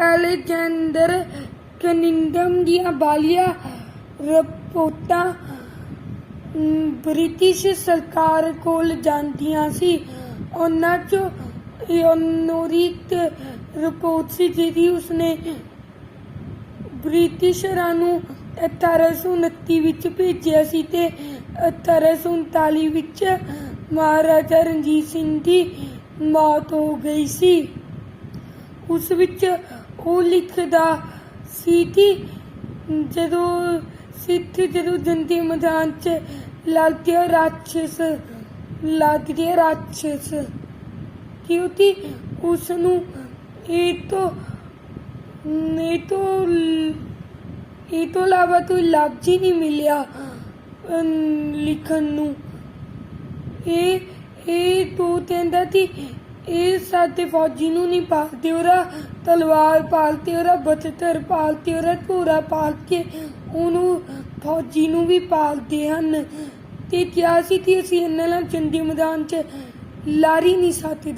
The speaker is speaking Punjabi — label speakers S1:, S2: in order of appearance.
S1: ਐਲੈਗਜ਼ੈਂਡਰ ਕਨਿੰਗਡਮ ਦੀਆਂ ਬਾਲੀਆਂ ਰਿਪੋਰਟਾਂ ਬ੍ਰਿਟਿਸ਼ ਸਰਕਾਰ ਕੋਲ ਜਾਂਦੀਆਂ ਸੀ। ਉਹਨਾਂ 'ਚੋਂ ਇਓਨੋਰਿਕ ਰਿਪੋਰਟ ਸੀ ਜਿਹਦੀ ਉਸਨੇ ਬ੍ਰਿਟਿਸ਼ਰਾਂ ਨੂੰ 1829 ਵਿੱਚ ਭੇਜਿਆ ਸੀ ਤੇ 1839 ਵਿੱਚ ਮਹਾਰਾਜਾ ਰਣਜੀਤ ਸਿੰਘ ਦੀ ਮੌਤ ਹੋ ਗਈ ਸੀ। ਉਸ ਵਿੱਚ ਉਹ ਲਿਖਦਾ ਸੀ ਕਿ ਜਦੋਂ ਸਿੱਖ ਜਦੋਂ ਜੰਦੀ ਮੈਦਾਨ 'ਚ ਲੜਦੇ ਰਾਖਸ਼, ਲੱਗਦੇ ਰਾਖਸ਼ ਕਿਉਂਕਿ ਉਸ ਨੂੰ ਇਹ ਤੋਂ ਇਹ ਤੋਂ ਇਹ ਤੋਂ ਇਲਾਵਾ ਕੋਈ ਲਫ਼ਜ਼ ਹੀ ਨਹੀਂ ਮਿਲਿਆ ਲਿਖਣ ਨੂੰ। ਇਹ ਇਹ ਤੋਂ ਕਹਿੰਦਾ ਕਿ ਇਹ ਸਾਡੇ ਫੌਜੀ ਨੂੰ ਨਹੀਂ ਪਾਲਦੇ, ਉਹਦਾ ਤਲਵਾਰ ਪਾਲਤੇ ਉਹਦਾ ਬਚਤਰ ਪਾਲਤੇ ਉਹਦਾ ਘੋੜਾ ਪਾਲ ਕੇ ਉਹਨੂੰ ਫੌਜੀ ਨੂੰ ਵੀ ਪਾਲਦੇ ਹਨ। ਤੇ ਕਿਹਾ ਸੀ ਕਿ ਅਸੀਂ ਇਹਨਾਂ ਨਾਲ ਚੰਡੀ ਮੈਦਾਨ 'ਚ ਲਾਰੀ ਨਹੀਂ ਸਕਦੇ।